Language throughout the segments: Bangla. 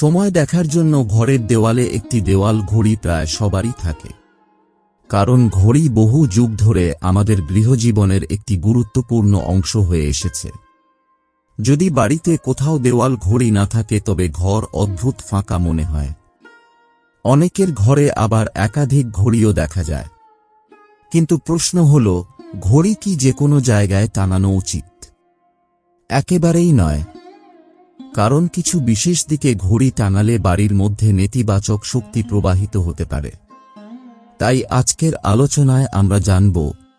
সময় দেখার জন্য ঘরের দেওয়ালে একটি দেওয়াল ঘড়ি প্রায় সবারই থাকে। কারণ ঘড়ি বহু যুগ ধরে আমাদের গৃহজীবনের একটি গুরুত্বপূর্ণ অংশ হয়ে এসেছে। যদি বাড়িতে কোথাও দেওয়াল ঘড়ি না থাকে তবে ঘর অদ্ভুত ফাঁকা মনে হয়। অনেকের ঘরে আবার একাধিক ঘড়িও দেখা যায়। কিন্তু প্রশ্ন হল, ঘড়ি কি যে কোনো জায়গায় টানানো উচিত? একেবারেই নয়। কারণ কিছু বিশেষ দিকে ঘড়ি টানালে বাড়ির মধ্যে নেতিবাচক শক্তি প্রবাহিত হতে পারে। তাই আজকের আলোচনায় আমরা জানব,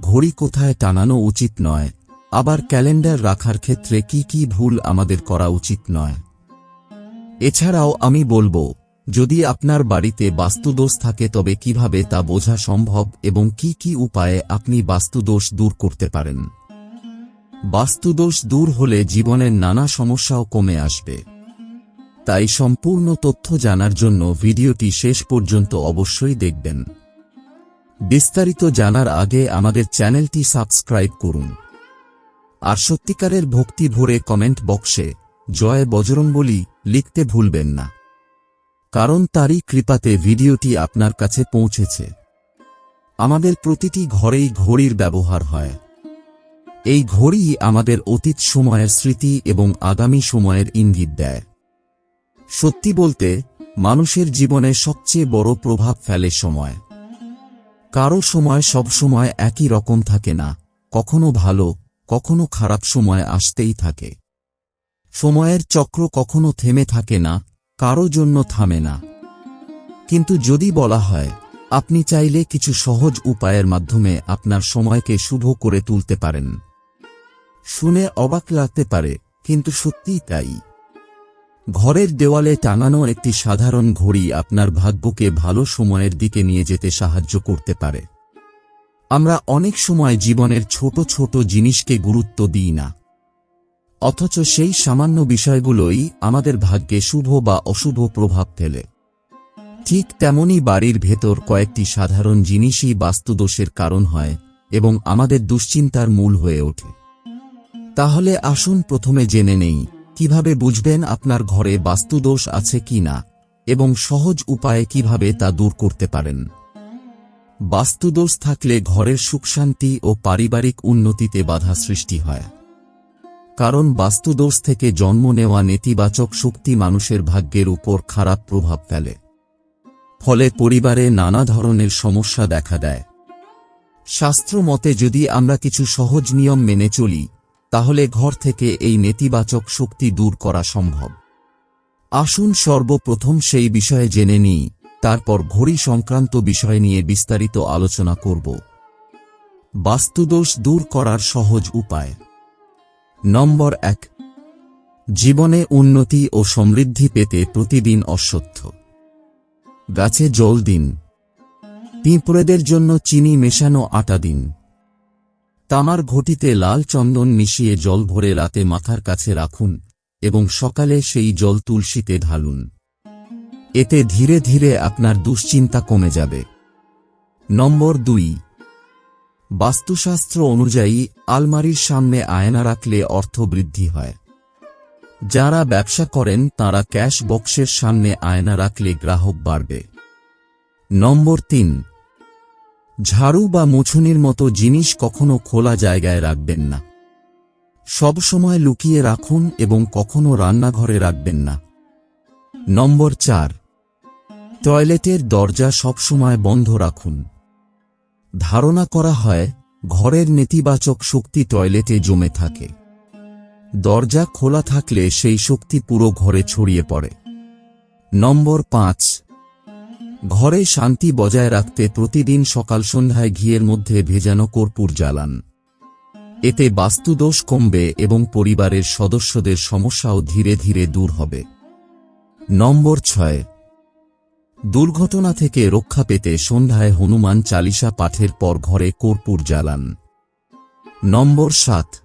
ঘড়ি কোথায় টানানো উচিত নয়, আবার ক্যালেন্ডার রাখার ক্ষেত্রে কি কি ভুল আমাদের করা উচিত নয়। এছাড়াও আমি বলব, যদি আপনার বাড়িতে বাস্তুদোষ থাকে তবে কীভাবে তা বোঝা সম্ভব এবং কি কি উপায়ে আপনি বাস্তুদোষ দূর করতে পারেন। বাস্তুদোষ দূর হলে জীবনের নানা সমস্যাও কমে আসবে। তাই সম্পূর্ণ তথ্য জানার জন্য ভিডিওটি শেষ পর্যন্ত অবশ্যই দেখবেন। বিস্তারিত জানার আগে আমাদের চ্যানেলটি সাবস্ক্রাইব করুন। আর সত্যিকারের ভক্তি ভরে কমেন্ট বক্সে জয় বজরংবলী লিখতে ভুলবেন না। কারণ তারই কৃপাতে ভিডিওটি আপনার কাছে পৌঁছেছে। আমাদের প্রতিটি ঘরেই ঘড়ির ব্যবহার হয়। এই ঘড়ি আমাদের অতীত সময়ের স্মৃতি এবং আগামী সময়ের ইঙ্গিত দেয়। সত্যি বলতে, মানুষের জীবনে সবচেয়ে বড় প্রভাব ফেলে সময়। কারও সময় সব সময় একই রকম থাকে না, কখনো ভালো, কখনো খারাপ সময় আসতেই থাকে। সময়ের চক্র কখনো থেমে থাকে না, কারও জন্য থামে না। কিন্তু যদি বলা হয়, আপনি চাইলে কিছু সহজ উপায়ের মাধ্যমে আপনার সময়কে শুভ করে তুলতে পারেন। শুনে অবাক লাগতে পারে, কিন্তু সত্যিই তাই। ঘরের দেওয়ালে টাঙানো একটি সাধারণ ঘড়ি আপনার ভাগ্যকে ভালো সময়ের দিকে নিয়ে যেতে সাহায্য করতে পারে। আমরা অনেক সময় জীবনের ছোট ছোট জিনিসকে গুরুত্ব দিই না। অথচ সেই সামান্য বিষয়গুলোই আমাদের ভাগ্যে শুভ বা অশুভ প্রভাব ফেলে। ঠিক তেমনই বাড়ির ভেতর কয়েকটি সাধারণ জিনিসই বাস্তুদোষের কারণ হয় এবং আমাদের দুশ্চিন্তার মূল হয়ে ওঠে। তাহলে আসুন প্রথমে জেনে নেই, কীভাবে বুঝবেন আপনার ঘরে বাস্তুদোষ আছে কি না, এবং সহজ উপায়ে কীভাবে তা দূর করতে পারেন। বাস্তুদোষ থাকলে ঘরের সুখশান্তি ও পারিবারিক উন্নতিতে বাধা সৃষ্টি হয়। কারণ বাস্তুদোষ থেকে জন্ম নেওয়া নেতিবাচক শক্তি মানুষের ভাগ্যের উপর খারাপ প্রভাব ফেলে। ফলে পরিবারে নানা ধরনের সমস্যা দেখা দেয়। শাস্ত্র মতে যদি আমরা কিছু সহজ নিয়ম মেনে চলি তাহলে ঘর থেকে এই নেতিবাচক শক্তি দূর করা সম্ভব। আসুন সর্বপ্রথম সেই বিষয়ে জেনে নিই, তারপর ঘড়ি সংক্রান্ত বিষয় নিয়ে বিস্তারিত আলোচনা করব। বাস্তুদোষ দূর করার সহজ উপায়। নম্বর এক, জীবনে উন্নতি ও সমৃদ্ধি পেতে প্রতিদিন অশ্বত্থ গাছে জল দিন। পিঁপড়েদের জন্য চিনি মেশানো আটা দিন। তামার ঘটিতে লাল চন্দন মিশিয়ে জল ভরে রাতে মাথার কাছে রাখুন, এবং সকালে সেই জল তুলসীতে ঢালুন। এতে ধীরে ধীরে আপনার দুশ্চিন্তা কমে যাবে। নম্বর দুই। বাস্তুশাস্ত্র অনুযায়ী আলমারির সামনে আয়না রাখলে অর্থ বৃদ্ধি হয়। যারা ব্যবসা করেন, তারা ক্যাশ বক্সের সামনে আয়না রাখলে গ্রাহক বাড়বে। নম্বর তিন। ঝাড়ু বা মুছুনির মতো জিনিস কখনো খোলা জায়গায় রাখবেন না। সব সময় লুকিয়ে রাখুন এবং কখনো রান্নাঘরে রাখবেন না। নম্বর চার। টয়লেটের দরজা সবসময় বন্ধ রাখুন। ধারণা করা হয়, ঘরের নেতিবাচক শক্তি টয়লেটে জমে থাকে। দরজা খোলা থাকলে সেই শক্তি পুরো ঘরে ছড়িয়ে পড়ে। নম্বর পাঁচ। ঘরে শান্তি বজায় রাখতে প্রতিদিন সকাল সন্ধ্যায় ঘিয়ের মধ্যে ভেজানো কর্পূর জ্বালান। এতে বাস্তুদোষ কমবে এবং পরিবারের সদস্যদের সমস্যাও ধীরে ধীরে দূর হবে। নম্বর ছয়। দুর্ঘটনা থেকে রক্ষা পেতে সন্ধ্যায় হনুমান চালিসা পাঠের পর ঘরে কর্পূর জ্বালান। নম্বর সাত।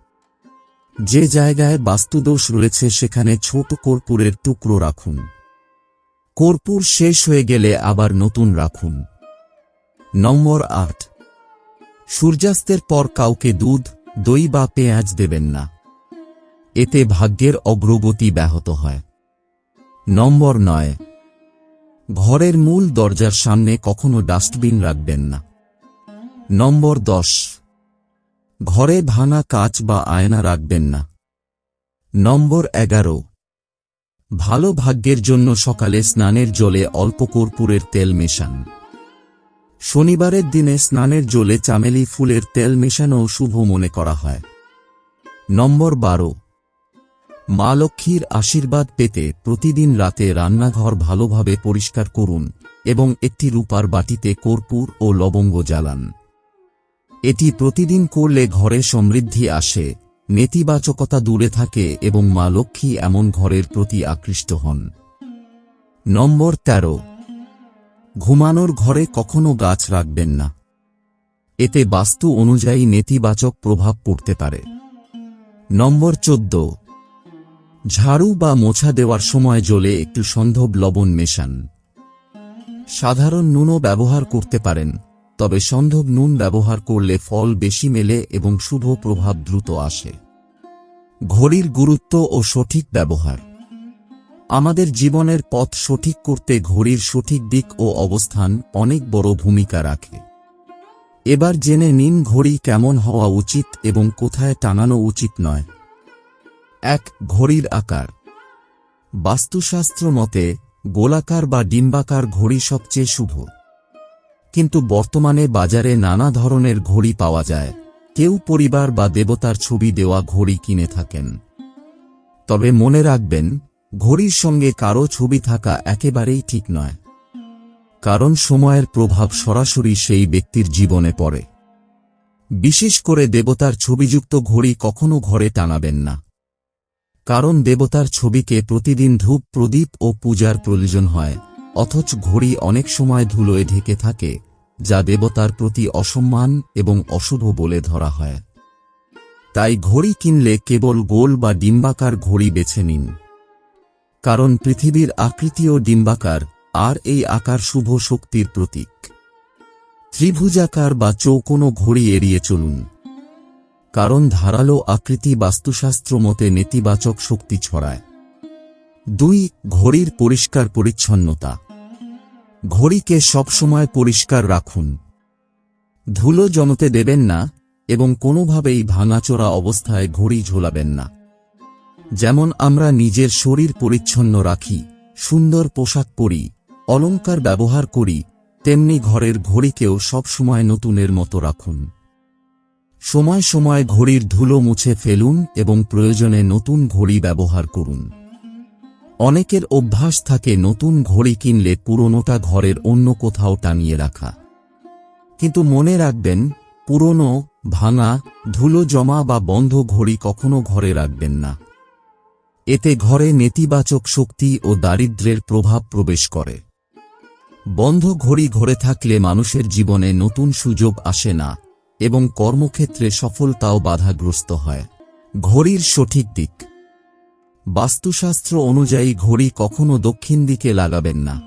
যে জায়গায় বাস্তুদোষ রয়েছে সেখানে ছোট কর্পূরের টুকরো রাখুন। কর্পূর শেষ হয়ে গেলে আবার নতুন রাখুন। নম্বর আট। সূর্যাস্তের পর কাউকে দুধ, দই বা পেঁয়াজ দেবেন না। এতে ভাগ্যের অগ্রগতি ব্যাহত হয়। নম্বর নয়। ঘরের মূল দরজার সামনে কখনো ডাস্টবিন রাখবেন না। নম্বর দশ। ঘরে ভাঙা কাচ বা আয়না রাখবেন না। নম্বর এগারো। ভালো ভাগ্যের জন্য সকালে স্নানের জলে অল্প কর্পূরের তেল মেশান। শনিবারের দিনে স্নানের জলে চামেলি ফুলের তেল মেশানো শুভ মনে করা হয়। নম্বর বারো। মা লক্ষ্মীর আশীর্বাদ পেতে প্রতিদিন রাতে রান্নাঘর ভালোভাবে পরিষ্কার করুন এবং একটি রূপার বাটিতে কর্পূর ও লবঙ্গ জ্বালান। এটি প্রতিদিন করলে ঘরে সমৃদ্ধি আসে। নেতিবাচকতা দূরে থাকে এবং মা লক্ষ্মী এমন ঘরের প্রতি আকৃষ্ট হন। নম্বর তেরো। ঘুমানোর ঘরে কখনো গাছ রাখবেন না। এতে বাস্তু অনুযায়ী নেতিবাচক প্রভাব পড়তে পারে। নম্বর চোদ্দ। ঝাড়ু বা মোছা দেওয়ার সময় জলে একটু সন্ধব লবণ মেশান। সাধারণ নুনও ব্যবহার করতে পারেন। তবে সন্ধব নুন ব্যবহার করলে ফল বেশি মেলে এবং শুভ প্রভাব দ্রুত আসে। ঘড়ির গুরুত্ব ও সঠিক ব্যবহার। আমাদের জীবনের পথ সঠিক করতে ঘড়ির সঠিক দিক ও অবস্থান অনেক বড় ভূমিকা রাখে। এবার জেনে নিন ঘড়ি কেমন হওয়া উচিত এবং কোথায় টাঙানো উচিত নয়। এক, ঘড়ির আকার। বাস্তুশাস্ত্র মতে গোলাকার বা ডিম্বাকার ঘড়ি সবচেয়ে শুভ। কিন্তু বর্তমানে বাজারে নানা ধরনের ঘড়ি পাওয়া যায়। কেউ পরিবার বা দেবতার ছবি দেওয়া ঘড়ি কিনে থাকেন। তবে মনে রাখবেন, ঘড়ির সঙ্গে কারও ছবি থাকা একেবারেই ঠিক নয়। কারণ সময়ের প্রভাব সরাসরি সেই ব্যক্তির জীবনে পড়ে। বিশেষ করে দেবতার ছবিযুক্ত ঘড়ি কখনো ঘরে টানাবেন না। কারণ দেবতার ছবিকে প্রতিদিন ধূপ, প্রদীপ ও পূজার প্রয়োজন হয়। অথচ ঘড়ি অনেক সময় ধুলোয় ঢেকে থাকে, যা দেবতার প্রতি অসম্মান এবং অশুভ বলে ধরা হয়। তাই ঘড়ি কিনলে কেবল গোল বা ডিম্বাকার ঘড়ি বেছে নিন। কারণ পৃথিবীর আকৃতিও ডিম্বাকার, আর এই আকার শুভ শক্তির প্রতীক। ত্রিভুজাকার বা চৌকোনো ঘড়ি এড়িয়ে চলুন। কারণ ধারালো আকৃতি বাস্তুশাস্ত্র মতে নেতিবাচক শক্তি ছড়ায়। দুই, ঘড়ির পরিষ্কার পরিচ্ছন্নতা। ঘড়িকে সবসময় পরিষ্কার রাখুন। ধুলো জমতে দেবেন না এবং কোনোভাবেই ভাঙাচোরা অবস্থায় ঘড়ি ঝোলাবেন না। যেমন আমরা নিজের শরীর পরিচ্ছন্ন রাখি, সুন্দর পোশাক পরি, অলংকার ব্যবহার করি, তেমনি ঘরের ঘড়িকেও সবসময় নতুনের মতো রাখুন। সময় সময় ঘড়ির ধুলো মুছে ফেলুন এবং প্রয়োজনে নতুন ঘড়ি ব্যবহার করুন। অনেকের অভ্যাস থাকে নতুন ঘড়ি কিনলে পুরনোটা ঘরের অন্য কোথাও টানিয়ে রাখা। কিন্তু মনে রাখবেন, পুরনো, ভাঙা, ধুলো জমা বা বন্ধ ঘড়ি কখনো ঘরে রাখবেন না। এতে ঘরে নেতিবাচক শক্তি ও দারিদ্র্যের প্রভাব প্রবেশ করে। বন্ধ ঘড়ি ঘরে থাকলে মানুষের জীবনে নতুন সুযোগ আসে না এবং কর্মক্ষেত্রে সফলতাও বাধাগ্রস্ত হয়। ঘড়ির সঠিক দিক বাস্তুশাস্ত্র অনুযায়ী ঘড়ি কখনো দক্ষিণ দিকে লাগাবেন না।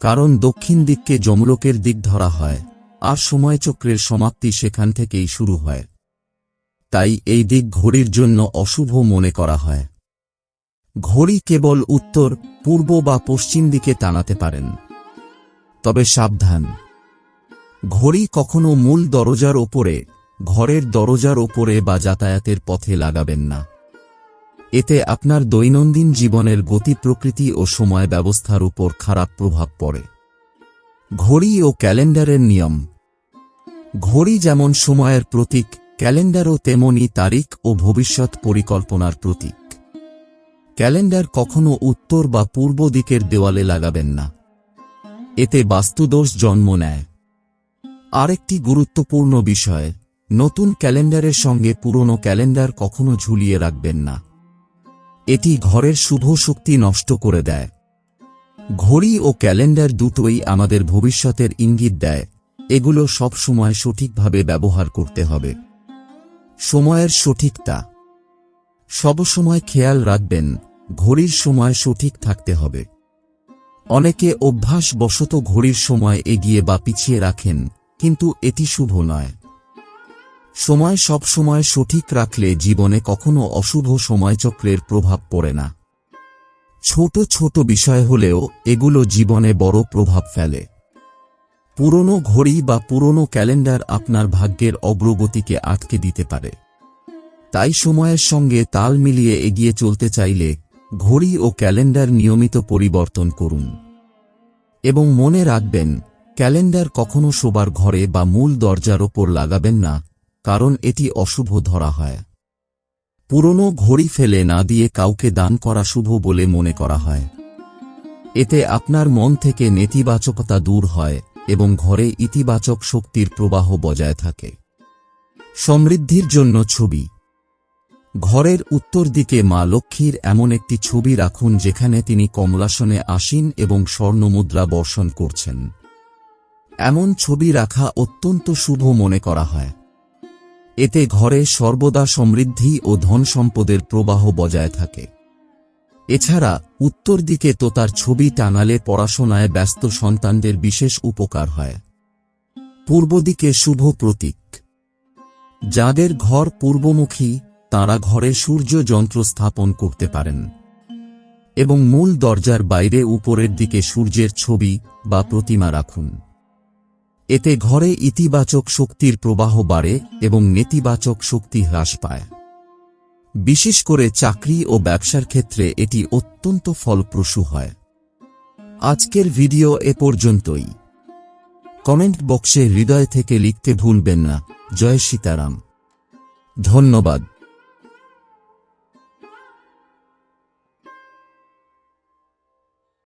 কারণ দক্ষিণ দিককে যমলোকের দিক ধরা হয়, আর সময়চক্রের সমাপ্তি সেখান থেকেই শুরু হয়। তাই এই দিক ঘড়ির জন্য অশুভ মনে করা হয়। ঘড়ি কেবল উত্তর, পূর্ব বা পশ্চিম দিকে টানাতে পারেন। তবে সাবধান। ঘড়ি কখনো মূল দরজার ওপরে, ঘরের দরজার ওপরে বা যাতায়াতের পথে লাগাবেন না। এতে আপনার দৈনন্দিন জীবনের গতি, প্রকৃতি ও সময় ব্যবস্থার উপর খারাপ প্রভাব পড়ে। ঘড়ি ও ক্যালেন্ডারের নিয়ম। ঘড়ি যেমন সময়ের প্রতীক, ক্যালেন্ডারও তেমনই তারিখ ও ভবিষ্যৎ পরিকল্পনার প্রতীক। ক্যালেন্ডার কখনো উত্তর বা পূর্ব দিকের দেওয়ালে লাগাবেন না। এতে বাস্তুদোষ জন্ম নেয়। আরেকটি গুরুত্বপূর্ণ বিষয়, নতুন ক্যালেন্ডারের সঙ্গে পুরনো ক্যালেন্ডার কখনো ঝুলিয়ে রাখবেন না। এটি ঘরের শুভ শক্তি নষ্ট করে দেয়। ঘড়ি ও ক্যালেন্ডার দুটোই আমাদের ভবিষ্যতের ইঙ্গিত দেয়। এগুলো সব সময় সঠিকভাবে ব্যবহার করতে হবে। সময়ের সঠিকতা। সবসময় খেয়াল রাখবেন, ঘড়ির সময় সঠিক থাকতে হবে। অনেকে অভ্যাস বশত ঘড়ির সময় এগিয়ে বা পিছিয়ে রাখেন, কিন্তু এটি শুভ নয়। সময় সব সময় সঠিক রাখলে জীবনে কখনো অশুভ সময়চক্রের প্রভাব পড়ে না। ছোট ছোট বিষয় হলেও এগুলো জীবনে বড় প্রভাব ফেলে। পুরনো ঘড়ি বা পুরনো ক্যালেন্ডার আপনার ভাগ্যের অগ্রগতিকে আটকে দিতে পারে। তাই সময়ের সঙ্গে তাল মিলিয়ে এগিয়ে চলতে চাইলে ঘড়ি ও ক্যালেন্ডার নিয়মিত পরিবর্তন করুন। এবং মনে রাখবেন, ক্যালেন্ডার কখনো শোবার ঘরে বা মূল দরজার ওপর লাগাবেন না। কারণ এটি অশুভ ধরা হয়। পুরনো ঘড়ি ফেলে না দিয়ে কাউকে দান করা শুভ বলে মনে করা হয়। এতে আপনার মন থেকে নেতিবাচকতা দূর হয় এবং ঘরে ইতিবাচক শক্তির প্রবাহ বজায় থাকে। সমৃদ্ধির জন্য ছবি। ঘরের উত্তর দিকে মা লক্ষ্মীর এমন একটি ছবি রাখুন যেখানে তিনি কমলাসনে আসীন এবং স্বর্ণমুদ্রা বর্ষণ করছেন। এমন ছবি রাখা অত্যন্ত শুভ মনে করা হয়। এতে ঘরে সর্বদা সমৃদ্ধি ও ধন সম্পদের প্রবাহ বজায় থাকে। এছাড়া, উত্তর দিকে তোতার ছবি টানালে পড়াশোনায় ব্যস্ত সন্তানদের বিশেষ উপকার হয়। পূর্ব দিকে শুভ প্রতীক। যাদের ঘর পূর্বমুখী, তাঁরা ঘরে সূর্য যন্ত্র স্থাপন করতে পারেন। এবং মূল দরজার বাইরে উপরের দিকে সূর্যের ছবি বা প্রতিমা রাখুন। এতে ঘরে ইতিবাচক শক্তির প্রবাহ বাড়ে এবং নেতিবাচক শক্তি হ্রাস পায়। বিশেষ করে চাকরি ও ব্যবসার ক্ষেত্রে এটি অত্যন্ত ফলপ্রসূ হয়। আজকের ভিডিও এ পর্যন্তই। কমেন্ট বক্সে হৃদয় থেকে লিখতে ভুলবেন না। জয় সীতারাম। ধন্যবাদ।